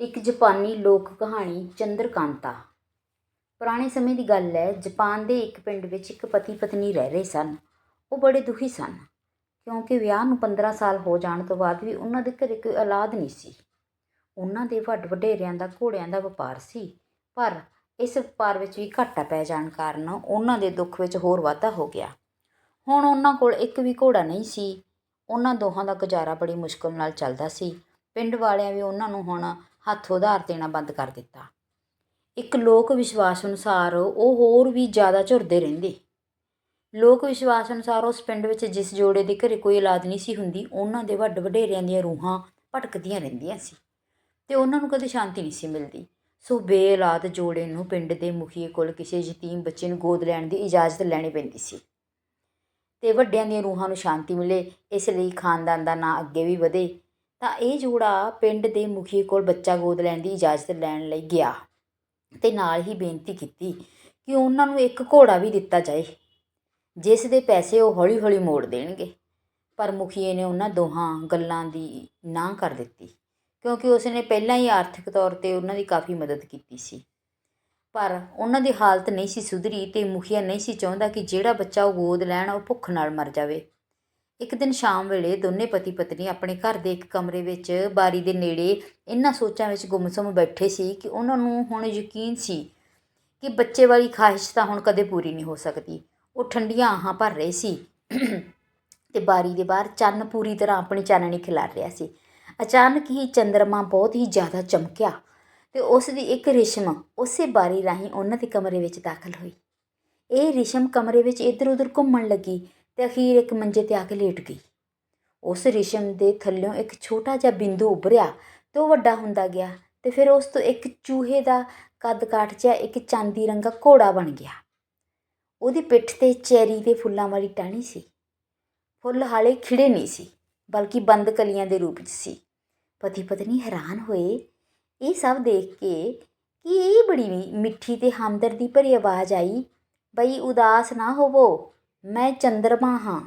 ਇੱਕ ਜਾਪਾਨੀ ਲੋਕ ਕਹਾਣੀ ਚੰਦਰਕਾਂਤਾ। ਪੁਰਾਣੇ ਸਮੇਂ ਦੀ ਗੱਲ ਹੈ, ਜਾਪਾਨ ਦੇ ਇੱਕ ਪਿੰਡ ਵਿੱਚ ਇੱਕ ਪਤੀ ਪਤਨੀ ਰਹਿ ਰਹੇ ਸਨ। ਉਹ ਬੜੇ ਦੁਖੀ ਸਨ, ਕਿਉਂਕਿ ਵਿਆਹ ਨੂੰ 15 ਸਾਲ ਹੋ ਜਾਣ ਤੋਂ ਬਾਅਦ ਵੀ ਉਹਨਾਂ ਦੇ ਘਰੇ ਕੋਈ ਔਲਾਦ ਨਹੀਂ ਸੀ। ਉਹਨਾਂ ਦੇ ਵੱਡ ਵਡੇਰਿਆਂ ਦਾ ਘੋੜਿਆਂ ਦਾ ਵਪਾਰ ਸੀ, ਪਰ ਇਸ ਵਪਾਰ ਵਿੱਚ ਵੀ ਘਾਟਾ ਪੈ ਜਾਣ ਕਾਰਨ ਉਹਨਾਂ ਦੇ ਦੁੱਖ ਵਿੱਚ ਹੋਰ ਵਾਧਾ ਹੋ ਗਿਆ। ਹੁਣ ਉਹਨਾਂ ਕੋਲ ਇੱਕ ਵੀ ਘੋੜਾ ਨਹੀਂ ਸੀ। ਉਹਨਾਂ ਦੋਹਾਂ ਦਾ ਗੁਜ਼ਾਰਾ ਬੜੀ ਮੁਸ਼ਕਲ ਨਾਲ ਚੱਲਦਾ ਸੀ। ਪਿੰਡ ਵਾਲਿਆਂ ਵੀ ਉਹਨਾਂ ਨੂੰ ਹੁਣ ਹੱਥ ਉਧਾਰ ਦੇਣਾ ਬੰਦ ਕਰ ਦਿੱਤਾ। ਇੱਕ ਲੋਕ ਵਿਸ਼ਵਾਸ ਅਨੁਸਾਰ ਉਹ ਹੋਰ ਵੀ ਜ਼ਿਆਦਾ ਝੁਰਦੇ ਰਹਿੰਦੇ। ਲੋਕ ਵਿਸ਼ਵਾਸ ਅਨੁਸਾਰ ਉਸ ਪਿੰਡ ਵਿੱਚ ਜਿਸ ਜੋੜੇ ਦੇ ਘਰੇ ਕੋਈ ਔਲਾਦ ਨਹੀਂ ਸੀ ਹੁੰਦੀ, ਉਹਨਾਂ ਦੇ ਵੱਡ ਵਡੇਰਿਆਂ ਦੀਆਂ ਰੂਹਾਂ ਭਟਕਦੀਆਂ ਰਹਿੰਦੀਆਂ ਸੀ ਤੇ ਉਹਨਾਂ ਨੂੰ ਕਦੇ ਸ਼ਾਂਤੀ ਨਹੀਂ ਸੀ ਮਿਲਦੀ। ਸੋ ਬੇਔਲਾਦ ਜੋੜੇ ਨੂੰ ਪਿੰਡ ਦੇ ਮੁਖੀਏ ਕੋਲ ਕਿਸੇ ਯਤੀਮ ਬੱਚੇ ਨੂੰ ਗੋਦ ਲੈਣ ਦੀ ਇਜਾਜ਼ਤ ਲੈਣੀ ਪੈਂਦੀ ਸੀ। ਤੇ ਵੱਡਿਆਂ ਦੀਆਂ ਰੂਹਾਂ ਨੂੰ ਸ਼ਾਂਤੀ ਮਿਲੇ, ਇਸ ਲਈ ਖਾਨਦਾਨ ਦਾ ਨਾਂ ਅੱਗੇ ਵੀ ਵਧੇ ਤਾਂ ਇਹ ਜੋੜਾ ਪਿੰਡ ਦੇ ਮੁਖੀਏ ਕੋਲ ਬੱਚਾ ਗੋਦ ਲੈਣ ਦੀ ਇਜਾਜ਼ਤ ਲੈਣ ਲਈ ਗਿਆ ਅਤੇ ਨਾਲ ਹੀ ਬੇਨਤੀ ਕੀਤੀ ਕਿ ਉਹਨਾਂ ਨੂੰ ਇੱਕ ਘੋੜਾ ਵੀ ਦਿੱਤਾ ਜਾਏ, ਜਿਸ ਦੇ ਪੈਸੇ ਉਹ ਹੌਲੀ-ਹੌਲੀ ਮੋੜ ਦੇਣਗੇ। ਪਰ ਮੁਖੀਏ ਨੇ ਉਹਨਾਂ ਦੋਹਾਂ ਗੱਲਾਂ ਦੀ ਨਾ ਕਰ ਦਿੱਤੀ, ਕਿਉਂਕਿ ਉਸ ਨੇ ਪਹਿਲਾਂ ਹੀ ਆਰਥਿਕ ਤੌਰ ਤੇ ਉਹਨਾਂ ਦੀ ਕਾਫੀ ਮਦਦ ਕੀਤੀ ਸੀ। ਪਰ ਉਹਨਾਂ ਦੀ ਹਾਲਤ ਨਹੀਂ ਸੀ ਸੁਧਰੀ ਤੇ ਮੁਖੀਆ ਨਹੀਂ ਸੀ ਚਾਹੁੰਦਾ ਕਿ ਜਿਹੜਾ ਬੱਚਾ ਉਹ ਗੋਦ ਲੈਣ ਉਹ ਭੁੱਖ ਨਾਲ ਮਰ ਜਾਵੇ। ਇੱਕ ਦਿਨ ਸ਼ਾਮ ਵੇਲੇ ਦੋਨੇ ਪਤੀ ਪਤਨੀ ਆਪਣੇ ਘਰ ਦੇ ਇੱਕ ਕਮਰੇ ਵਿੱਚ ਬਾਰੀ ਦੇ ਨੇੜੇ ਇਹਨਾਂ ਸੋਚਾਂ ਵਿੱਚ ਗੁੰਮਸੁੰਮ ਬੈਠੇ ਸੀ ਕਿ ਉਹਨਾਂ ਨੂੰ ਹੁਣ ਯਕੀਨ ਸੀ ਕਿ ਬੱਚੇ ਵਾਲੀ ਖਾਹਿਸ਼ ਤਾਂ ਹੁਣ ਕਦੇ ਪੂਰੀ ਨਹੀਂ ਹੋ ਸਕਦੀ। ਉਹ ਠੰਡੀਆਂ ਆਹਾਂ ਭਰ ਰਹੇ ਸੀ ਤੇ ਬਾਰੀ ਦੇ ਬਾਹਰ ਚੰਨ ਪੂਰੀ ਤਰ੍ਹਾਂ ਆਪਣੀ ਚਾਨਣੀ ਖਿਲਾਰ ਰਿਹਾ ਸੀ। ਅਚਾਨਕ ਹੀ ਚੰਦਰਮਾ ਬਹੁਤ ਹੀ ਜ਼ਿਆਦਾ ਚਮਕਿਆ ਤੇ ਉਸ ਦੀ ਇੱਕ ਰਿਸ਼ਮ ਉਸੇ ਬਾਰੀ ਰਾਹੀਂ ਉਹਨਾਂ ਦੇ ਕਮਰੇ ਵਿੱਚ ਦਾਖਲ ਹੋਈ। ਇਹ ਰਿਸ਼ਮ ਕਮਰੇ ਵਿੱਚ ਇੱਧਰ ਉੱਧਰ ਘੁੰਮਣ ਲੱਗੀ ਤੇ ਅਖੀਰ ਇੱਕ ਮੰਜੇ ਤੇ ਆ ਕੇ ਲੇਟ ਗਈ। ਉਸ ਰਿਸ਼ਮ ਦੇ ਥੱਲਿਓਂ ਇੱਕ ਛੋਟਾ ਜਿਹਾ ਬਿੰਦੂ ਉੱਭਰਿਆ ਤੇ ਉਹ ਵੱਡਾ ਹੁੰਦਾ ਗਿਆ ਤੇ ਫਿਰ ਉਸ ਤੋਂ ਇੱਕ ਚੂਹੇ ਦਾ ਕੱਦ ਕਾਠ ਜਿਹਾ ਇੱਕ ਚਾਂਦੀ ਰੰਗਾ ਘੋੜਾ ਬਣ ਗਿਆ। ਉਹਦੀ ਪਿੱਠ ਤੇ ਚੈਰੀ ਦੇ ਫੁੱਲਾਂ ਵਾਲੀ ਟਾਹਣੀ ਸੀ। ਫੁੱਲ ਹਾਲੇ ਖਿੜੇ ਨਹੀਂ ਸੀ, ਬਲਕਿ ਬੰਦ ਕਲੀਆਂ ਦੇ ਰੂਪ 'ਚ ਸੀ। ਪਤੀ ਪਤਨੀ ਹੈਰਾਨ ਹੋਏ। ਇਹ ਸਭ ਦੇਖ ਕੇ ਕਿ ਇਹ ਬੜੀ ਮਿੱਠੀ ਤੇ ਹਮਦਰਦੀ ਭਰੀ ਆਵਾਜ਼ ਆਈ, ਬਈ ਉਦਾਸ ਨਾ ਹੋਵੋ। ਮੈਂ ਚੰਦਰਮਾ ਹਾਂ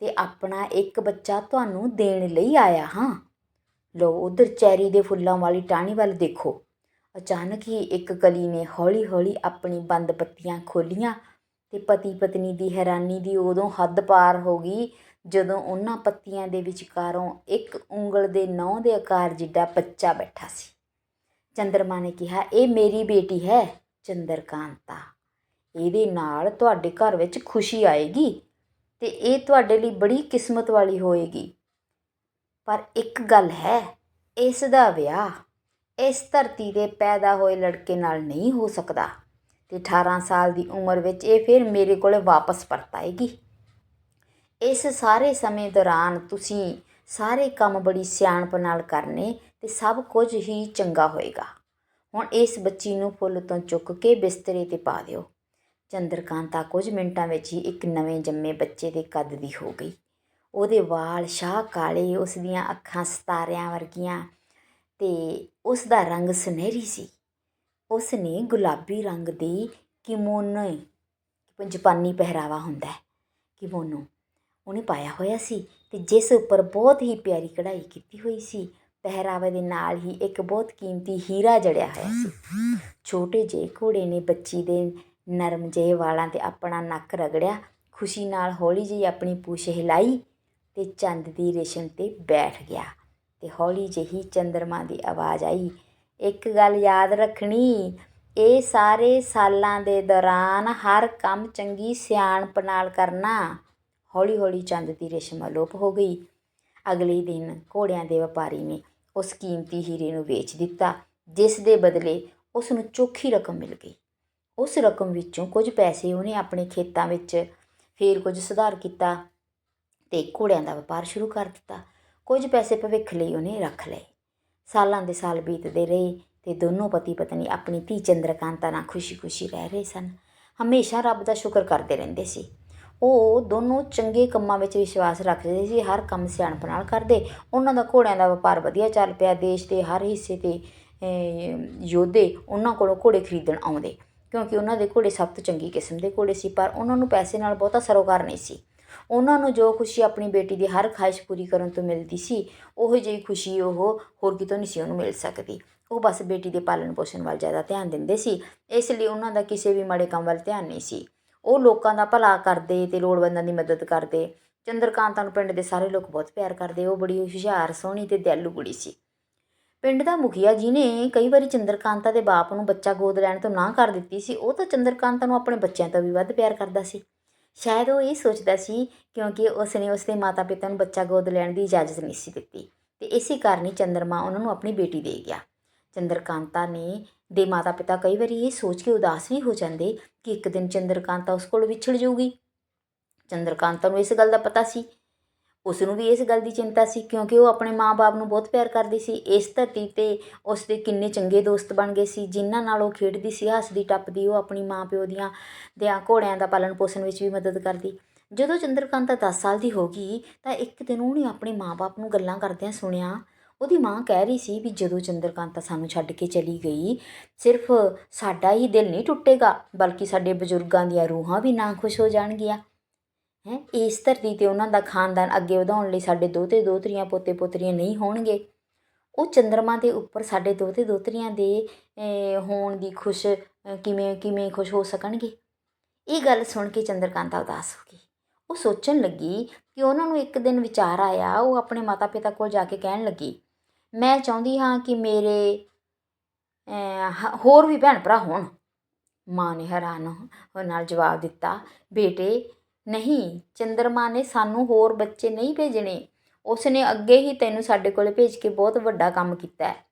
ਤੇ ਆਪਣਾ ਇੱਕ ਬੱਚਾ ਤੁਹਾਨੂੰ ਦੇਣ ਲਈ ਆਇਆ ਹਾਂ। ਲੋ ਉਧਰ ਚੈਰੀ ਦੇ ਫੁੱਲਾਂ ਵਾਲੀ ਟਾਹਣੀ ਵੱਲ ਦੇਖੋ। ਅਚਾਨਕ ਹੀ ਇੱਕ ਕਲੀ ਨੇ ਹੌਲੀ-ਹੌਲੀ ਆਪਣੀ ਬੰਦ ਪੱਤੀਆਂ ਖੋਲੀਆਂ ਤੇ ਪਤੀ ਪਤਨੀ ਦੀ ਹੈਰਾਨੀ ਦੀ ਉਦੋਂ ਹੱਦ ਪਾਰ ਹੋ ਗਈ ਜਦੋਂ ਉਹਨਾਂ ਪੱਤੀਆਂ ਦੇ ਵਿਚਕਾਰੋਂ ਇੱਕ ਉਂਗਲ ਦੇ ਨੌਂ ਦੇ ਆਕਾਰ ਜਿੱਡਾ ਬੱਚਾ ਬੈਠਾ ਸੀ। ਚੰਦਰਮਾ ਨੇ ਕਿਹਾ, ਇਹ ਮੇਰੀ ਬੇਟੀ ਹੈ, ਚੰਦਰਕਾਂਤਾ। ਇਹਦੇ ਨਾਲ ਤੁਹਾਡੇ ਘਰ ਵਿੱਚ ਖੁਸ਼ੀ ਆਏਗੀ ਅਤੇ ਇਹ ਤੁਹਾਡੇ ਲਈ ਬੜੀ ਕਿਸਮਤ ਵਾਲੀ ਹੋਏਗੀ। ਪਰ ਇੱਕ ਗੱਲ ਹੈ, ਇਸ ਦਾ ਵਿਆਹ ਇਸ ਧਰਤੀ ਤੇ ਪੈਦਾ ਹੋਏ ਲੜਕੇ ਨਾਲ ਨਹੀਂ ਹੋ ਸਕਦਾ ਤੇ 18 ਸਾਲ ਦੀ ਉਮਰ ਵਿੱਚ ਇਹ ਫਿਰ ਮੇਰੇ ਕੋਲ ਵਾਪਸ ਪਰਤ ਆਏਗੀ ਇਸ ਸਾਰੇ ਸਮੇਂ ਦੌਰਾਨ ਤੁਸੀਂ ਸਾਰੇ ਕੰਮ ਬੜੀ ਸਿਆਣਪ ਨਾਲ ਕਰਨੇ ਤੇ ਸਭ ਕੁਝ ਹੀ ਚੰਗਾ ਹੋਏਗਾ। ਹੁਣ ਇਸ ਬੱਚੀ ਨੂੰ ਫੁੱਲ ਤੋਂ ਚੁੱਕ ਕੇ ਬਿਸਤਰੇ ਤੇ ਪਾ ਦਿਓ। ਚੰਦਰਕਾਂਤਾ ਕੁਝ ਮਿੰਟਾਂ ਵਿੱਚ ਹੀ ਇੱਕ ਨਵੇਂ ਜੰਮੇ ਬੱਚੇ ਦੇ ਕੱਦ ਦੀ ਹੋ ਗਈ। ਉਹਦੇ ਵਾਲ ਸ਼ਾਹ ਕਾਲੇ, ਉਸ ਦੀਆਂ ਅੱਖਾਂ ਸਤਾਰਿਆਂ ਵਰਗੀਆਂ ਤੇ ਉਸ ਦਾ ਰੰਗ ਸੁਨਹਿਰੀ ਸੀ। ਉਸ ਨੇ ਗੁਲਾਬੀ ਰੰਗ ਦੀ ਕਿਮੋਨੋ ਜਾਪਾਨੀ ਪਹਿਰਾਵਾ ਹੁੰਦਾ ਹੈ, ਕਿਮੋਨੋ। ਉਹਨੇ ਪਾਇਆ ਹੋਇਆ ਸੀ ਤੇ ਜਿਸ ਉੱਪਰ ਬਹੁਤ ਹੀ ਪਿਆਰੀ ਕਢਾਈ ਕੀਤੀ ਹੋਈ ਸੀ, ਪਹਿਰਾਵੇ ਦੇ ਨਾਲ ਹੀ ਇੱਕ ਬਹੁਤ ਕੀਮਤੀ ਹੀਰਾ ਜੜਿਆ ਹੋਇਆ ਸੀ। ਛੋਟੇ ਜਿਹੇ ਘੋੜੇ ਨੇ ਬੱਚੀ ਦੇ ਨਰਮ ਜਿਹੇ ਵਾਲਾਂ ਤੇ ਆਪਣਾ ਨੱਕ ਰਗੜਿਆ, ਖੁਸ਼ੀ ਨਾਲ ਹੌਲੀ ਜਿਹੀ ਆਪਣੀ ਪੂਛ ਹਿਲਾਈ ਤੇ ਚੰਦ ਦੀ ਰੇਸ਼ਮ ਤੇ ਬੈਠ ਗਿਆ ਤੇ ਹੌਲੀ ਜਿਹੀ ਚੰਦਰਮਾ ਦੀ ਆਵਾਜ਼ ਆਈ, ਇੱਕ ਗੱਲ ਯਾਦ ਰੱਖਣੀ, ਇਹ ਸਾਰੇ ਸਾਲਾਂ ਦੇ ਦੌਰਾਨ ਹਰ ਕੰਮ ਚੰਗੀ ਸਿਆਣਪ ਨਾਲ ਕਰਨਾ। ਹੌਲੀ ਹੌਲੀ ਚੰਦ ਦੀ ਰੇਸ਼ਮ ਅਲੋਪ ਹੋ ਗਈ। ਅਗਲੇ ਦਿਨ ਘੋੜਿਆਂ ਦੇ ਵਪਾਰੀ ਨੇ ਉਸ ਕੀਮਤੀ ਹੀਰੇ ਨੂੰ ਵੇਚ ਦਿੱਤਾ, ਜਿਸ ਦੇ ਬਦਲੇ ਉਸ ਨੂੰ ਚੋਖੀ ਰਕਮ ਮਿਲ ਗਈ। ਉਸ ਰਕਮ ਵਿੱਚੋਂ ਕੁਝ ਪੈਸੇ ਉਹਨੇ ਆਪਣੇ ਖੇਤਾਂ ਵਿੱਚ ਫੇਰ ਕੁਝ ਸੁਧਾਰ ਕੀਤਾ ਤੇ ਘੋੜਿਆਂ ਦਾ ਵਪਾਰ ਸ਼ੁਰੂ ਕਰ ਦਿੱਤਾ। ਕੁਝ ਪੈਸੇ ਭਵਿੱਖ ਲਈ ਉਹਨੇ ਰੱਖ ਲਏ। ਸਾਲਾਂ ਦੇ ਸਾਲ ਬੀਤਦੇ ਰਹੇ ਤੇ ਦੋਨੋਂ ਪਤੀ ਪਤਨੀ ਆਪਣੀ ਧੀ ਚੰਦਰਕਾਂਤਾ ਨਾਲ ਖੁਸ਼ੀ-ਖੁਸ਼ੀ ਰਹਿ ਰਹੇ ਸਨ। ਹਮੇਸ਼ਾ ਰੱਬ ਦਾ ਸ਼ੁਕਰ ਕਰਦੇ ਰਹਿੰਦੇ ਸੀ। ਉਹ ਦੋਨੋਂ ਚੰਗੇ ਕੰਮਾਂ ਵਿੱਚ ਵਿਸ਼ਵਾਸ ਰੱਖਦੇ ਸੀ, ਹਰ ਕੰਮ ਸਿਆਣਪ ਨਾਲ ਕਰਦੇ। ਉਹਨਾਂ ਦਾ ਘੋੜਿਆਂ ਦਾ ਵਪਾਰ ਵਧੀਆ ਚੱਲ ਪਿਆ, ਦੇਸ਼ ਦੇ ਹਰ ਹਿੱਸੇ ਤੇ ਯੋਧੇ ਉਹਨਾਂ ਕੋਲੋਂ ਘੋੜੇ ਖਰੀਦਣ ਆਉਂਦੇ। ਕਿਉਂਕਿ ਉਹਨਾਂ ਦੇ ਘੋੜੇ ਸਭ ਤੋਂ ਚੰਗੀ ਕਿਸਮ ਦੇ ਘੋੜੇ ਸੀ, ਪਰ ਉਹਨਾਂ ਨੂੰ ਪੈਸੇ ਨਾਲ ਬਹੁਤਾ ਸਰੋਕਾਰ ਨਹੀਂ ਸੀ। ਉਹਨਾਂ ਨੂੰ ਜੋ ਖੁਸ਼ੀ ਆਪਣੀ ਬੇਟੀ ਦੀ ਹਰ ਖਾਹਿਸ਼ ਪੂਰੀ ਕਰਨ ਤੋਂ ਮਿਲਦੀ ਸੀ, ਉਹੋ ਜਿਹੀ ਖੁਸ਼ੀ ਉਹ ਹੋਰ ਕਿਤੋਂ ਨਹੀਂ ਸੀ ਉਹਨੂੰ ਮਿਲ ਸਕਦੀ। ਉਹ ਬਸ ਬੇਟੀ ਦੇ ਪਾਲਣ ਪੋਸ਼ਣ ਵੱਲ ਜ਼ਿਆਦਾ ਧਿਆਨ ਦਿੰਦੇ ਸੀ, ਇਸ ਲਈ ਉਹਨਾਂ ਦਾ ਕਿਸੇ ਵੀ ਮਾੜੇ ਕੰਮ ਵੱਲ ਧਿਆਨ ਨਹੀਂ ਸੀ। ਉਹ ਲੋਕਾਂ ਦਾ ਭਲਾ ਕਰਦੇ ਤੇ ਲੋੜਵੰਦਾਂ ਦੀ ਮਦਦ ਕਰਦੇ। ਚੰਦਰਕਾਂਤਾਂ ਨੂੰ ਪਿੰਡ ਦੇ ਸਾਰੇ ਲੋਕ ਬਹੁਤ ਪਿਆਰ ਕਰਦੇ। ਉਹ ਬੜੀ ਹੁਸ਼ਿਆਰ, ਸੋਹਣੀ ਤੇ ਦਿਆਲੂ ਕੁੜੀ ਸੀ। ਪਿੰਡ ਦਾ ਮੁਖੀਆ ਜੀ ਨੇ ਕਈ ਵਾਰੀ ਚੰਦਰਕਾਂਤਾ ਦੇ ਬਾਪ ਨੂੰ ਬੱਚਾ ਗੋਦ ਲੈਣ ਤੋਂ ਨਾ ਕਰ ਦਿੱਤੀ ਸੀ, ਉਹ ਤਾਂ ਚੰਦਰਕਾਂਤਾ ਨੂੰ ਆਪਣੇ ਬੱਚਿਆਂ ਤੋਂ ਵੀ ਵੱਧ ਪਿਆਰ ਕਰਦਾ ਸੀ। ਸ਼ਾਇਦ ਉਹ ਇਹ ਸੋਚਦਾ ਸੀ ਕਿਉਂਕਿ ਉਸ ਨੇ ਉਸਦੇ ਮਾਤਾ-ਪਿਤਾ ਨੂੰ ਬੱਚਾ ਗੋਦ ਲੈਣ ਦੀ ਇਜਾਜ਼ਤ ਨਹੀਂ ਸੀ ਦਿੱਤੀ ਤੇ ਇਸੇ ਕਾਰਨ ਹੀ ਚੰਦਰਮਾ ਉਹਨਾਂ ਨੂੰ ਆਪਣੀ ਬੇਟੀ ਦੇ ਗਿਆ। ਚੰਦਰਕਾਂਤਾ ਨੇ ਦੇ ਮਾਤਾ-ਪਿਤਾ ਕਈ ਵਾਰੀ ਇਹ ਸੋਚ ਕੇ ਉਦਾਸ ਵੀ ਹੋ ਜਾਂਦੇ ਕਿ ਇੱਕ ਦਿਨ ਚੰਦਰਕਾਂਤਾ ਉਸ ਕੋਲ ਵਿਛੜ ਜਾਊਗੀ। ਚੰਦਰਕਾਂਤਾ ਨੂੰ ਇਸ ਗੱਲ ਦਾ ਪਤਾ ਸੀ ਉਸ ਨੂੰ ਵੀ ਇਸ ਗੱਲ ਦੀ ਚਿੰਤਾ ਸੀ ਕਿਉਂਕਿ ਉਹ ਆਪਣੇ ਮਾਪੇ ਨੂੰ ਬਹੁਤ ਪਿਆਰ ਕਰਦੀ ਸੀ। ਇਸ ਧਰਤੀ ਤੇ ਉਸ ਦੇ ਕਿੰਨੇ ਚੰਗੇ ਦੋਸਤ ਬਣ ਗਏ ਸੀ, ਜਿਨ੍ਹਾਂ ਨਾਲ ਉਹ ਖੇਡਦੀ ਸੀ, ਹੱਸਦੀ, ਟੱਪਦੀ, ਉਹ ਆਪਣੀ ਮਾਂ ਪਿਓ ਦੀਆਂ ਦਿਆਂ ਘੋੜਿਆਂ ਦਾ ਪਾਲਣ ਪੋਸ਼ਣ ਵਿੱਚ ਵੀ ਮਦਦ ਕਰਦੀ। ਜਦੋਂ ਚੰਦਰਕਾਂਤਾ 10 ਸਾਲ ਦੀ ਹੋ ਗਈ, ਤਾਂ ਇੱਕ ਦਿਨ ਉਹਨੇ ਆਪਣੇ ਮਾਪੇ ਨੂੰ ਗੱਲਾਂ ਕਰਦਿਆਂ ਸੁਣਿਆ, ਉਹਦੀ ਮਾਂ ਕਹਿ ਰਹੀ ਸੀ ਵੀ ਜਦੋਂ ਚੰਦਰਕਾਂਤਾ ਸਾਨੂੰ ਛੱਡ ਕੇ ਚਲੀ ਗਈ, ਸਿਰਫ ਸਾਡਾ ਹੀ ਦਿਲ ਨਹੀਂ ਟੁੱਟੇਗਾ, ਬਲਕਿ ਸਾਡੇ ਬਜ਼ੁਰਗਾਂ ਦੀਆਂ ਰੂਹਾਂ ਵੀ ਨਾ ਖੁਸ਼ ਹੋ ਜਾਣਗੀਆਂ। ਹੈ ਇਸ ਧਰਤੀ ਤੇ ਉਹਨਾਂ ਦਾ ਖਾਨਦਾਨ ਅੱਗੇ ਵਧਾਉਣ ਲਈ ਸਾਡੇ ਦੋਤੇ ਦੋਤਰੀਆਂ, ਪੋਤੇ ਪੋਤਰੀਆਂ ਨਹੀਂ ਹੋਣਗੇ। ਉਹ ਚੰਦਰਮਾ ਦੇ ਉੱਪਰ ਸਾਡੇ ਦੋਤੇ ਦੋਤਰੀਆਂ ਦੇ ਹੋਣ ਦੀ ਖੁਸ਼ ਕਿਵੇਂ ਕਿਵੇਂ ਖੁਸ਼ ਹੋ ਸਕਣਗੇ? ਇਹ ਗੱਲ ਸੁਣ ਕੇ ਚੰਦਰਕਾਂਤਾ ਉਦਾਸ ਹੋ ਗਈ। ਉਹ ਸੋਚਣ ਲੱਗੀ ਕਿ ਉਹਨਾਂ ਨੂੰ ਇੱਕ ਦਿਨ ਵਿਚਾਰ ਆਇਆ, ਉਹ ਆਪਣੇ ਮਾਤਾ ਪਿਤਾ ਕੋਲ ਜਾ ਕੇ ਕਹਿਣ ਲੱਗੀ, ਮੈਂ ਚਾਹੁੰਦੀ ਹਾਂ ਕਿ ਮੇਰੇ ਹੋਰ ਵੀ ਭੈਣ ਭਰਾ ਹੋਣ। ਮਾਂ ਨੇ ਹੈਰਾਨ ਹੋ ਨਾਲ ਜਵਾਬ ਦਿੱਤਾ, ਬੇਟੇ ਨਹੀਂ, ਚੰਦਰਮਾ ਨੇ ਸਾਨੂੰ ਹੋਰ ਬੱਚੇ ਨਹੀਂ ਭੇਜਣੇ। ਉਸ ਨੇ ਅੱਗੇ ਹੀ ਤੈਨੂੰ ਸਾਡੇ ਕੋਲ ਭੇਜ ਕੇ ਬਹੁਤ ਵੱਡਾ ਕੰਮ ਕੀਤਾ ਹੈ।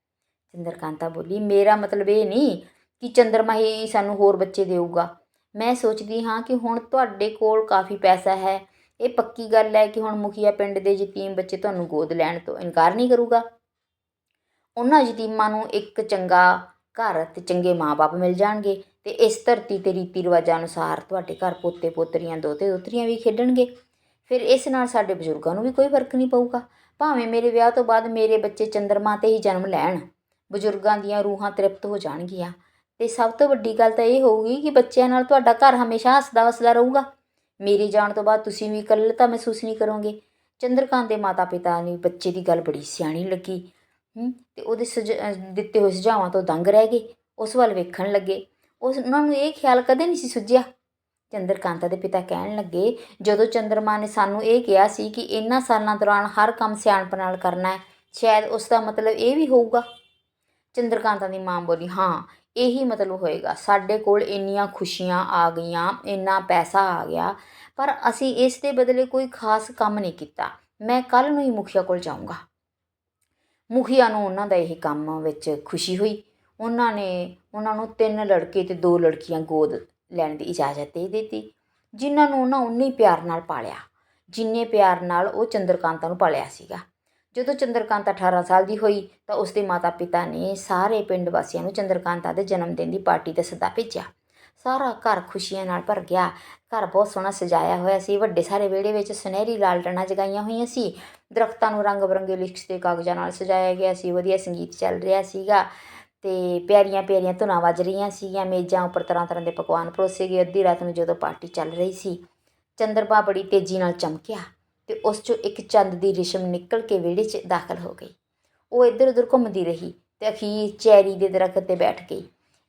ਚੰਦਰਕਾਂਤਾ ਬੋਲੀ, ਮੇਰਾ ਮਤਲਬ ਇਹ ਨਹੀਂ ਕਿ ਚੰਦਰਮਾ ਹੀ ਸਾਨੂੰ ਹੋਰ ਬੱਚੇ ਦੇਊਗਾ। ਮੈਂ ਸੋਚਦੀ ਹਾਂ ਕਿ ਹੁਣ ਤੁਹਾਡੇ ਕੋਲ ਕਾਫੀ ਪੈਸਾ ਹੈ। ਇਹ ਪੱਕੀ ਗੱਲ ਹੈ ਕਿ ਹੁਣ ਮੁਖੀਆ ਪਿੰਡ ਦੇ ਯਤੀਮ ਬੱਚੇ ਤੁਹਾਨੂੰ ਗੋਦ ਲੈਣ ਤੋਂ ਇਨਕਾਰ ਨਹੀਂ ਕਰੂਗਾ। ਉਹਨਾਂ ਯਤੀਮਾਂ ਨੂੰ ਇੱਕ ਚੰਗਾ ਘਰ ਅਤੇ ਚੰਗੇ ਮਾਪੇ ਮਿਲ ਜਾਣਗੇ ਅਤੇ ਇਸ ਧਰਤੀ ਤੇ ਰੀਤੀ ਰਿਵਾਜਾਂ ਅਨੁਸਾਰ ਤੁਹਾਡੇ ਘਰ ਪੋਤੇ ਪੋਤਰੀਆਂ ਦੋਤੇ ਦੋਤਰੀਆਂ ਵੀ ਖੇਡਣਗੇ। ਫਿਰ ਇਸ ਨਾਲ ਸਾਡੇ ਬਜ਼ੁਰਗਾਂ ਨੂੰ ਵੀ ਕੋਈ ਫ਼ਰਕ ਨਹੀਂ ਪਊਗਾ। ਭਾਵੇਂ ਮੇਰੇ ਵਿਆਹ ਤੋਂ ਬਾਅਦ ਮੇਰੇ ਬੱਚੇ ਚੰਦਰਮਾ ਤੇ ਹੀ ਜਨਮ ਲੈਣ, ਬਜ਼ੁਰਗਾਂ ਦੀਆਂ ਰੂਹਾਂ ਤ੍ਰਿਪਤ ਹੋ ਜਾਣਗੀਆਂ। ਤੇ ਸਭ ਤੋਂ ਵੱਡੀ ਗੱਲ ਤਾਂ ਇਹ ਹੋਊਗੀ ਕਿ ਬੱਚਿਆਂ ਨਾਲ ਤੁਹਾਡਾ ਘਰ ਹਮੇਸ਼ਾ ਹੱਸਦਾ ਵਸਦਾ ਰਹੂਗਾ। ਮੇਰੇ ਜਾਣ ਤੋਂ ਬਾਅਦ ਤੁਸੀਂ ਵੀ ਇਕੱਲਤਾ ਮਹਿਸੂਸ ਨਹੀਂ ਕਰੋਗੇ। ਚੰਦਰਕਾਂਤ ਦੇ ਮਾਤਾ ਪਿਤਾ ਨੇ ਬੱਚੇ ਦੀ ਗੱਲ ਬੜੀ ਸਿਆਣੀ ਲੱਗੀ। ਅਤੇ ਉਹਦੇ ਸੁਝ ਦਿੱਤੇ ਹੋਏ ਸੁਝਾਵਾਂ ਤੋਂ ਦੰਗ ਰਹਿ ਗਏ, ਉਸ ਵੱਲ ਵੇਖਣ ਲੱਗੇ। ਉਸ, ਉਹਨਾਂ ਨੂੰ ਇਹ ਖਿਆਲ ਕਦੇ ਨਹੀਂ ਸੀ ਸੁੱਝਿਆ। ਚੰਦਰਕਾਂਤਾ ਦੇ ਪਿਤਾ ਕਹਿਣ ਲੱਗੇ, ਜਦੋਂ ਚੰਦਰਮਾ ਨੇ ਸਾਨੂੰ ਇਹ ਕਿਹਾ ਸੀ ਕਿ ਇਹਨਾਂ ਸਾਲਾਂ ਦੌਰਾਨ ਹਰ ਕੰਮ ਸਿਆਣਪ ਨਾਲ ਕਰਨਾ ਹੈ, ਸ਼ਾਇਦ ਉਸ ਦਾ ਮਤਲਬ ਇਹ ਵੀ ਹੋਊਗਾ। ਚੰਦਰਕਾਂਤਾ ਦੀ ਮਾਂ ਬੋਲੀ, ਹਾਂ, ਇਹੀ ਮਤਲਬ ਹੋਏਗਾ। ਸਾਡੇ ਕੋਲ ਇੰਨੀਆਂ ਖੁਸ਼ੀਆਂ ਆ ਗਈਆਂ, ਇੰਨਾ ਪੈਸਾ ਆ ਗਿਆ, ਪਰ ਅਸੀਂ ਇਸ ਦੇ ਬਦਲੇ ਕੋਈ ਖਾਸ ਕੰਮ ਨਹੀਂ ਕੀਤਾ। ਮੈਂ ਕੱਲ ਨੂੰ ਹੀ ਮੁਖੀਆ ਕੋਲ ਜਾਊਂਗਾ। ਮੁਖੀਆ ਨੂੰ ਉਹਨਾਂ ਦਾ ਇਹ ਕੰਮ ਵਿੱਚ ਖੁਸ਼ੀ ਹੋਈ। ਉਹਨਾਂ ਨੇ ਉਹਨਾਂ ਨੂੰ ਤਿੰਨ ਲੜਕੇ ਤੇ ਦੋ ਲੜਕੀਆਂ ਗੋਦ ਲੈਣ ਦੀ ਇਜਾਜ਼ਤ ਦੇ ਦਿੱਤੀ, ਜਿਨ੍ਹਾਂ ਨੂੰ ਉਹਨਾਂ ਉਨੇ ਹੀ ਪਿਆਰ ਨਾਲ ਪਾਲਿਆ, ਜਿੰਨੇ ਪਿਆਰ ਨਾਲ ਉਹ ਚੰਦਰਕਾਂਤਾ ਨੂੰ ਪਾਲਿਆ ਸੀਗਾ। ਜਦੋਂ ਚੰਦਰਕਾਂਤਾ 18 ਸਾਲ ਦੀ ਹੋਈ, ਤਾਂ ਉਸਦੇ ਮਾਤਾ-ਪਿਤਾ ਨੇ ਸਾਰੇ ਪਿੰਡ ਵਾਸੀਆਂ ਨੂੰ ਚੰਦਰਕਾਂਤਾ ਦੇ ਜਨਮ ਦਿਨ ਦੀ ਪਾਰਟੀ ਦਾ ਸੱਦਾ ਭੇਜਿਆ। ਸਾਰਾ ਘਰ ਖੁਸ਼ੀਆਂ ਨਾਲ ਭਰ ਗਿਆ। ਘਰ ਬਹੁਤ ਸੋਹਣਾ ਸਜਾਇਆ ਹੋਇਆ ਸੀ। ਵੱਡੇ ਸਾਰੇ ਵਿਹੜੇ ਵਿੱਚ ਸੁਨਹਿਰੀ ਲਾਲਟਨਾਂ ਜਗਾਈਆਂ ਹੋਈਆਂ ਸੀ। ਦਰਖਤਾਂ ਨੂੰ ਰੰਗ ਬਰੰਗੇ ਲਿਖਸ਼ ਤੇ ਕਾਗਜ਼ਾਂ ਨਾਲ ਸਜਾਇਆ ਗਿਆ ਸੀ, ਵਧੀਆ ਸੰਗੀਤ ਚੱਲ ਰਿਹਾ ਸੀਗਾ ਤੇ ਪਿਆਰੀਆਂ ਪਿਆਰੀਆਂ ਧੁਨਾਂ ਵੱਜ ਰਹੀਆਂ ਸੀਗੀਆਂ, ਮੇਜ਼ਾਂ ਉੱਪਰ ਤਰ੍ਹਾਂ ਤਰ੍ਹਾਂ ਦੇ ਪਕਵਾਨ ਪਰੋਸੇ ਗਏ, ਅੱਧੀ ਰਾਤ ਨੂੰ ਜਦੋਂ ਪਾਰਟੀ ਚੱਲ ਰਹੀ ਸੀ ਚੰਦਰਪਾ ਬੜੀ ਤੇਜ਼ੀ ਨਾਲ ਚਮਕਿਆ ਤੇ ਉਸ ਚੋਂ ਇੱਕ ਚੰਦ ਦੀ ਰਿਸ਼ਮ ਨਿਕਲ ਕੇ ਵਿਹੜੇ 'ਚ ਦਾਖਲ ਹੋ ਗਈ। ਉਹ ਇੱਧਰ ਉੱਧਰ ਘੁੰਮਦੀ ਰਹੀ ਤੇ ਅਖੀਰ ਚੈਰੀ ਦੇ ਦਰਖਤ ਤੇ ਬੈਠ ਗਈ।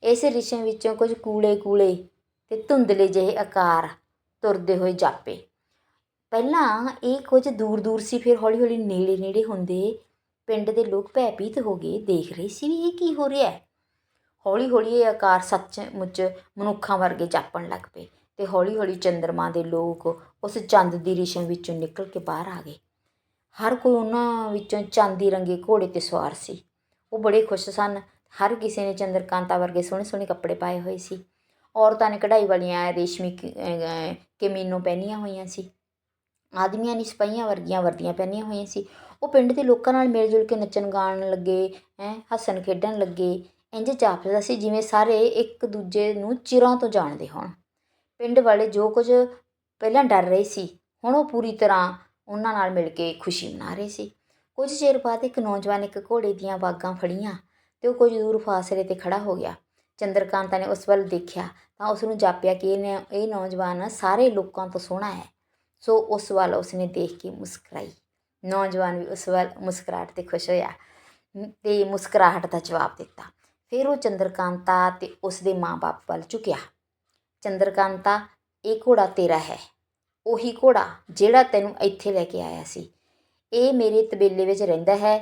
ਇਸ ਰਿਸ਼ਮ ਵਿੱਚੋਂ ਕੁਝ ਕੂਲੇ ਕੂਲੇ ਤੇ ਧੁੰਦਲੇ ਜਿਹੇ ਆਕਾਰ ਤੁਰਦੇ ਹੋਏ ਜਾਪੇ। ਪਹਿਲਾਂ ਇਹ ਕੁਝ ਦੂਰ ਦੂਰ ਸੀ, ਫਿਰ ਹੌਲੀ ਹੌਲੀ ਨੇੜੇ ਨੇੜੇ ਹੁੰਦੇ ਪਿੰਡ ਦੇ ਲੋਕ ਭੈਭੀਤ ਹੋ ਗਏ, ਦੇਖ ਰਹੇ ਸੀ ਵੀ ਇਹ ਕੀ ਹੋ ਰਿਹਾ ਹੈ। ਹੌਲੀ ਹੌਲੀ ਇਹ ਆਕਾਰ ਸੱਚ ਮੁੱਚ ਮਨੁੱਖਾਂ ਵਰਗੇ ਜਾਪਣ ਲੱਗ ਪਏ ਤੇ ਹੌਲੀ ਹੌਲੀ ਚੰਦਰਮਾ ਦੇ ਲੋਕ ਉਸ ਚੰਦ ਦੀ ਰੇਸ਼ਮ ਵਿੱਚੋਂ ਨਿਕਲ ਕੇ ਬਾਹਰ ਆ ਗਏ। ਹਰ ਕੋਈ ਉਹਨਾਂ ਵਿੱਚੋਂ ਚਾਂਦੀ ਰੰਗੇ ਘੋੜੇ ਤੇ ਸਵਾਰ ਸੀ। ਉਹ ਬੜੇ ਖੁਸ਼ ਸਨ। ਹਰ ਕਿਸੇ ਨੇ ਚੰਦਰਕਾਂਤਾ ਵਰਗੇ ਸੋਹਣੇ ਸੋਹਣੇ ਕੱਪੜੇ ਪਾਏ ਹੋਏ ਸੀ। ਔਰਤਾਂ ਨੇ ਕਢਾਈ ਵਾਲੀਆਂ ਰੇਸ਼ਮੀ ਕ- ਅਹ, ਕਮੀਨੋ ਪਹਿਨੀਆਂ ਹੋਈਆਂ ਸੀ। ਆਦਮੀਆਂ ਨੇ ਸਿਪਾਹੀਆਂ ਵਰਗੀਆਂ ਵਰਦੀਆਂ ਪਹਿਨੀਆਂ ਹੋਈਆਂ ਸੀ। ਉਹ ਪਿੰਡ ਦੇ ਲੋਕਾਂ ਨਾਲ ਮਿਲ ਜੁਲ ਕੇ ਨੱਚਣ ਗਾਣ ਲੱਗੇ, ਹੈ, ਹੱਸਣ ਖੇਡਣ ਲੱਗੇ। ਇੰਜ ਜਾਪਦਾ ਸੀ ਜਿਵੇਂ ਸਾਰੇ ਇੱਕ ਦੂਜੇ ਨੂੰ ਚਿਰਾਂ ਤੋਂ ਜਾਣਦੇ ਹੋਣ। ਪਿੰਡ ਵਾਲੇ ਜੋ ਕੁਝ ਪਹਿਲਾਂ ਡਰ ਰਹੇ ਸੀ, ਹੁਣ ਉਹ ਪੂਰੀ ਤਰ੍ਹਾਂ ਉਹਨਾਂ ਨਾਲ ਮਿਲ ਕੇ ਖੁਸ਼ੀ ਮਨਾ ਰਹੇ ਸੀ। ਕੁਝ ਚਿਰ ਬਾਅਦ ਇੱਕ ਨੌਜਵਾਨ ਇੱਕ ਘੋੜੇ ਦੀਆਂ ਬਾਗਾਂ ਫੜੀਆਂ ਤੇ ਉਹ ਕੁਝ ਦੂਰ ਫਾਸਲੇ ਤੇ ਖੜਾ ਹੋ ਗਿਆ। ਚੰਦਰਕਾਂਤਾ ਨੇ ਉਸ ਵੱਲ ਦੇਖਿਆ ਤਾਂ ਉਸ ਨੂੰ ਜਾਪਿਆ ਕਿ ਇਹ ਨ- ਇਹ ਨੌਜਵਾਨ ਸਾਰੇ ਲੋਕਾਂ ਤੋਂ ਸੋਹਣਾ ਹੈ। ਸੋ ਉਸ ਵੱਲ ਉਸਨੇ ਦੇਖ ਕੇ ਮੁਸਕਰਾਈ। ਨੌਜਵਾਨ ਵੀ ਉਸ ਵੱਲ ਮੁਸਕਰਾਹਟ ਤੇ ਖੁਸ਼ ਹੋਇਆ ਤੇ ਮੁਸਕਰਾਹਟ ਦਾ ਜਵਾਬ ਦਿੱਤਾ। ਫਿਰ ਉਹ ਚੰਦਰਕਾਂਤਾ ਤੇ ਉਸ ਦੇ ਮਾਂ-ਬਾਪ ਵੱਲ ਝੁਕਿਆ। ਚੰਦਰਕਾਂਤਾ, ਇਹ ਘੋੜਾ ਤੇਰਾ ਹੈ। ਉਹੀ ਘੋੜਾ ਜਿਹੜਾ ਤੈਨੂੰ ਇੱਥੇ ਲੈ ਕੇ ਆਇਆ ਸੀ। ਇਹ ਮੇਰੇ ਤਬੇਲੇ ਵਿੱਚ ਰਹਿੰਦਾ ਹੈ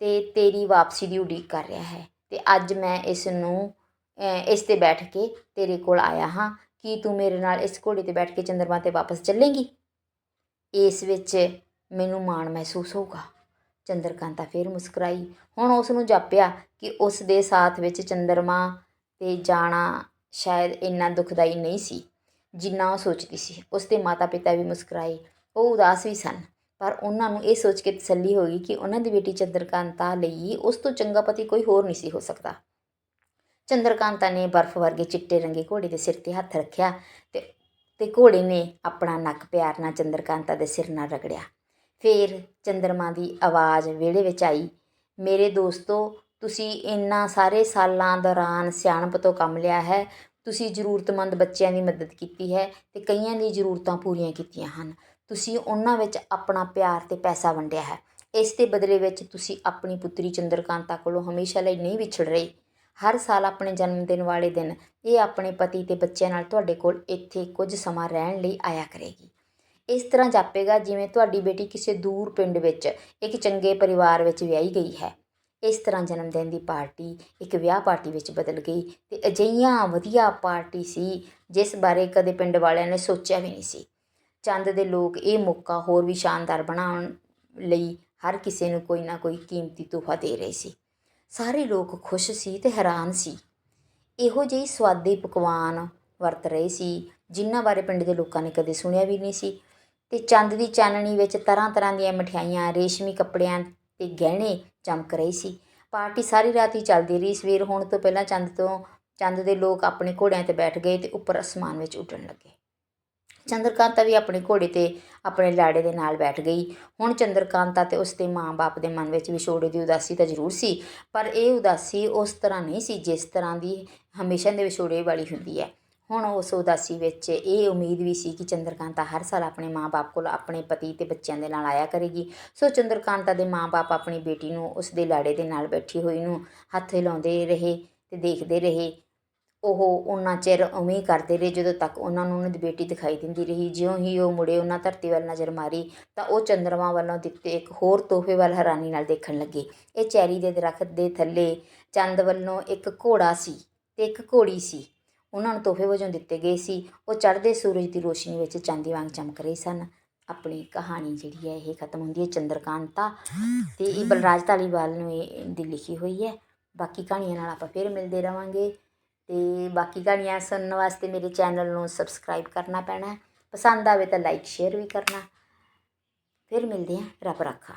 ਤੇ ਤੇਰੀ ਵਾਪਸੀ ਦੀ ਉਡੀਕ ਕਰ ਰਿਹਾ ਹੈ ਤੇ ਅੱਜ ਮੈਂ ਇਸ ਨੂੰ ਇਸ ਤੇ ਬੈਠ ਕੇ ਤੇਰੇ ਕੋਲ ਆਇਆ ਹਾਂ। ਕੀ ਤੂੰ ਮੇਰੇ ਨਾਲ ਇਸ ਘੋੜੇ ਤੇ ਬੈਠ ਕੇ ਚੰਦਰਮਾ ਤੇ ਵਾਪਸ ਚੱਲੇਂਗੀ? ਇਸ ਵਿੱਚ ਮੈਨੂੰ ਮਾਣ ਮਹਿਸੂਸ ਹੋਊਗਾ। ਚੰਦਰਕਾਂਤਾ ਫਿਰ ਮੁਸਕਰਾਈ। ਹੁਣ ਉਸ ਨੂੰ ਜਾਪਿਆ ਕਿ ਉਸ ਦੇ ਸਾਥ ਵਿੱਚ ਚੰਦਰਮਾ ਤੇ ਜਾਣਾ ਸ਼ਾਇਦ ਇੰਨਾ ਦੁਖਦਾਈ ਨਹੀਂ ਸੀ, ਜਿੰਨਾ ਉਹ ਸੋਚਦੀ ਸੀ। ਉਸ ਦੇ ਮਾਤਾ-ਪਿਤਾ ਵੀ ਮੁਸਕਰਾਏ। ਉਹ ਉਦਾਸ ਵੀ ਸਨ, ਪਰ ਉਹਨਾਂ ਨੂੰ ਇਹ ਸੋਚ ਕੇ ਤਸੱਲੀ ਹੋ ਗਈ ਕਿ ਉਹਨਾਂ ਦੀ ਬੇਟੀ ਚੰਦਰਕਾਂਤਾ ਲਈ ਉਸ ਤੋਂ ਚੰਗਾ ਪਤੀ ਕੋਈ ਹੋਰ ਨਹੀਂ ਸੀ ਹੋ ਸਕਦਾ। ਚੰਦਰਕਾਂਤਾ ਨੇ ਬਰਫ਼ ਵਰਗੇ ਚਿੱਟੇ ਰੰਗੇ ਘੋੜੇ ਦੇ ਸਿਰ ਤੇ ਹੱਥ ਰੱਖਿਆ ਤੇ ਤੇ ਘੋੜੇ ਨੇ ਆਪਣਾ ਨੱਕ ਪਿਆਰ ਨਾਲ ਚੰਦਰਕਾਂਤਾ ਦੇ ਸਿਰ ਨਾਲ ਰਗੜਿਆ। ਫਿਰ ਚੰਦਰਮਾ ਦੀ ਆਵਾਜ਼ ਵਿਹੜੇ ਵਿੱਚ ਆਈ, ਮੇਰੇ ਦੋਸਤੋ, ਤੁਸੀਂ ਇੰਨਾ ਸਾਰੇ ਸਾਲਾਂ ਦੌਰਾਨ ਸਿਆਣਪ ਤੋਂ ਕੰਮ ਲਿਆ ਹੈ, ਤੁਸੀਂ ਜ਼ਰੂਰਤਮੰਦ ਬੱਚਿਆਂ ਦੀ ਮਦਦ ਕੀਤੀ ਹੈ ਤੇ ਕਈਆਂ ਦੀ ਜ਼ਰੂਰਤਾਂ ਪੂਰੀਆਂ ਕੀਤੀਆਂ ਹਨ। ਤੁਸੀਂ ਉਹਨਾਂ ਵਿੱਚ ਆਪਣਾ ਪਿਆਰ ਤੇ ਪੈਸਾ ਵੰਡਿਆ ਹੈ। ਇਸ ਦੇ ਬਦਲੇ ਵਿੱਚ ਤੁਸੀਂ ਆਪਣੀ ਪੁੱਤਰੀ ਚੰਦਰਕਾਂਤਾ ਕੋਲੋਂ ਹਮੇਸ਼ਾ ਲਈ ਨਹੀਂ ਵਿਛੜ ਰਹੇ। ਹਰ ਸਾਲ ਆਪਣੇ ਜਨਮ ਦਿਨ ਵਾਲੇ ਦਿਨ ਇਹ ਆਪਣੇ ਪਤੀ ਤੇ ਬੱਚਿਆਂ ਨਾਲ ਤੁਹਾਡੇ ਕੋਲ ਇੱਥੇ ਕੁਝ ਸਮਾਂ ਰਹਿਣ ਲਈ ਆਇਆ ਕਰੇਗੀ। ਇਸ ਤਰ੍ਹਾਂ ਜਾਪੇਗਾ ਜਿਵੇਂ ਤੁਹਾਡੀ ਬੇਟੀ ਕਿਸੇ ਦੂਰ ਪਿੰਡ ਵਿੱਚ ਇੱਕ ਚੰਗੇ ਪਰਿਵਾਰ ਵਿੱਚ ਵਿਆਹੀ ਗਈ ਹੈ। ਇਸ ਤਰ੍ਹਾਂ ਜਨਮ ਦਿਨ ਦੀ ਪਾਰਟੀ ਇੱਕ ਵਿਆਹ ਪਾਰਟੀ ਵਿੱਚ ਬਦਲ ਗਈ ਤੇ ਅਜਿਹੀਆਂ ਵਧੀਆ ਪਾਰਟੀ ਸੀ ਜਿਸ ਬਾਰੇ ਕਦੇ ਪਿੰਡ ਵਾਲਿਆਂ ਨੇ ਸੋਚਿਆ ਵੀ ਨਹੀਂ ਸੀ। ਚੰਦ ਦੇ ਲੋਕ ਇਹ ਮੌਕਾ ਹੋਰ ਵੀ ਸ਼ਾਨਦਾਰ ਬਣਾਉਣ ਲਈ ਹਰ ਕਿਸੇ ਨੂੰ ਕੋਈ ਨਾ ਕੋਈ ਕੀਮਤੀ ਤੋਹਫਾ ਦੇ ਰਹੇ ਸੀ। ਸਾਰੇ ਲੋਕ ਖੁਸ਼ ਸੀ ਤੇ ਹੈਰਾਨ ਸੀ। ਇਹੋ ਜਿਹੀ ਸਵਾਦੀ ਪਕਵਾਨ ਵਰਤ ਰਹੇ ਸੀ, ਜਿਨ੍ਹਾਂ ਬਾਰੇ ਪਿੰਡ ਦੇ ਲੋਕਾਂ ਨੇ ਕਦੇ ਸੁਣਿਆ ਵੀ ਨਹੀਂ ਸੀ। ਤੇ ਚੰਦ ਦੀ ਚਾਨਣੀ ਵਿੱਚ ਤਰ੍ਹਾਂ ਤਰ੍ਹਾਂ ਦੀਆਂ ਮਠਿਆਈਆਂ, ਰੇਸ਼ਮੀ ਕੱਪੜਿਆਂ ਤੇ ਗਹਿਣੇ ਚਮਕ ਰਹੇ ਸੀ। ਪਾਰਟੀ ਸਾਰੀ ਰਾਤ ਹੀ ਚੱਲਦੀ ਰਹੀ। ਸਵੇਰ ਹੋਣ ਤੋਂ ਪਹਿਲਾਂ ਚੰਦ ਤੋਂ, ਚੰਦ ਦੇ ਲੋਕ ਆਪਣੇ ਘੋੜਿਆਂ ਤੇ ਬੈਠ ਗਏ ਤੇ ਉੱਪਰ ਅਸਮਾਨ ਵਿੱਚ ਉੱਡਣ ਲੱਗੇ। ਚੰਦਰਕਾਂਤਾ ਵੀ ਆਪਣੇ ਘੋੜੇ ਤੇ ਆਪਣੇ ਲਾੜੇ ਦੇ ਨਾਲ ਬੈਠ ਗਈ। ਹੁਣ ਚੰਦਰਕਾਂਤਾ ਤੇ ਉਸ ਦੇ ਮਾਂ-ਬਾਪ ਦੇ ਮਨ ਵਿੱਚ ਵਿਛੋੜੇ ਦੀ ਉਦਾਸੀ ਤਾਂ ਜ਼ਰੂਰ ਸੀ, ਪਰ ਇਹ ਉਦਾਸੀ ਉਸ ਤਰ੍ਹਾਂ ਨਹੀਂ ਸੀ ਜਿਸ ਤਰ੍ਹਾਂ ਦੀ ਹਮੇਸ਼ਾ ਦੇ ਵਿਛੋੜੇ ਵਾਲੀ ਹੁੰਦੀ ਹੈ। ਹੁਣ ਉਸ ਉਦਾਸੀ ਵਿੱਚ ਇਹ ਉਮੀਦ ਵੀ ਸੀ ਕਿ ਚੰਦਰਕਾਂਤਾ ਹਰ ਸਾਲ ਆਪਣੇ ਮਾਂ-ਬਾਪ ਕੋਲ ਆਪਣੇ ਪਤੀ ਤੇ ਬੱਚਿਆਂ ਦੇ ਨਾਲ ਆਇਆ ਕਰੇਗੀ। ਸੋ ਚੰਦਰਕਾਂਤਾ ਦੇ ਮਾਂ-ਬਾਪ ਆਪਣੀ ਬੇਟੀ ਨੂੰ ਉਸ ਦੇ ਲਾੜੇ ਦੇ ਨਾਲ ਬੈਠੀ ਹੋਈ ਨੂੰ ਹੱਥ ਹਿਲਾਉਂਦੇ ਰਹੇ ਤੇ ਦੇਖਦੇ ਰਹੇ ਉਹ ਉਹਨਾਂ ਚਿਰ ਉਵੇਂ ਕਰਦੇ ਰਹੇ, ਜਦੋਂ ਤੱਕ ਉਹਨਾਂ ਨੂੰ ਉਹਨਾਂ ਦੀ ਬੇਟੀ ਦਿਖਾਈ ਦਿੰਦੀ ਰਹੀ। ਜਿਉਂ ਹੀ ਉਹ ਮੁੜੇ ਉਹਨਾਂ ਧਰਤੀ ਵੱਲ ਨਜ਼ਰ ਮਾਰੀ, ਤਾਂ ਉਹ ਚੰਦਰਮਾ ਵੱਲੋਂ ਦਿੱਤੇ ਇੱਕ ਹੋਰ ਤੋਹਫੇ ਵੱਲ ਹੈਰਾਨੀ ਨਾਲ ਦੇਖਣ ਲੱਗੇ। ਇਹ ਚੈਰੀ ਦੇ ਦਰਖਤ ਦੇ ਥੱਲੇ ਚੰਦ ਵੱਲੋਂ ਇੱਕ ਘੋੜਾ ਸੀ ਤੇ ਇੱਕ ਘੋੜੀ ਸੀ। ਉਹਨਾਂ ਨੂੰ ਤੋਹਫੇ ਵਜੋਂ ਦਿੱਤੇ ਗਏ ਸੀ। ਉਹ ਚੜ੍ਹਦੇ ਸੂਰਜ ਦੀ ਰੋਸ਼ਨੀ ਵਿੱਚ ਚਾਂਦੀ ਵਾਂਗ ਚਮਕ ਰਹੇ ਸਨ। ਆਪਣੀ ਕਹਾਣੀ ਜਿਹੜੀ ਹੈ, ਇਹ ਖਤਮ ਹੁੰਦੀ ਹੈ ਚੰਦਰਕਾਂਤਾ ਤੇ ਇਹ ਬਲਰਾਜ ਧਾਲੀਵਾਲ ਨੂੰ ਇਹ ਦੀ ਲਿਖੀ ਹੋਈ ਹੈ। ਬਾਕੀ ਕਹਾਣੀਆਂ ਨਾਲ ਆਪਾਂ ਫਿਰ ਮਿਲਦੇ ਰਵਾਂਗੇ। ਅਤੇ ਬਾਕੀ ਕਹਾਣੀਆਂ ਸੁਣਨ ਵਾਸਤੇ ਮੇਰੇ ਚੈਨਲ ਨੂੰ ਸਬਸਕ੍ਰਾਈਬ ਕਰਨਾ ਪੈਣਾ, ਪਸੰਦ ਆਵੇ ਤਾਂ ਲਾਈਕ ਸ਼ੇਅਰ ਵੀ ਕਰਨਾ। ਫਿਰ ਮਿਲਦੇ ਹਾਂ, ਰੱਬ ਰੱਖਾ।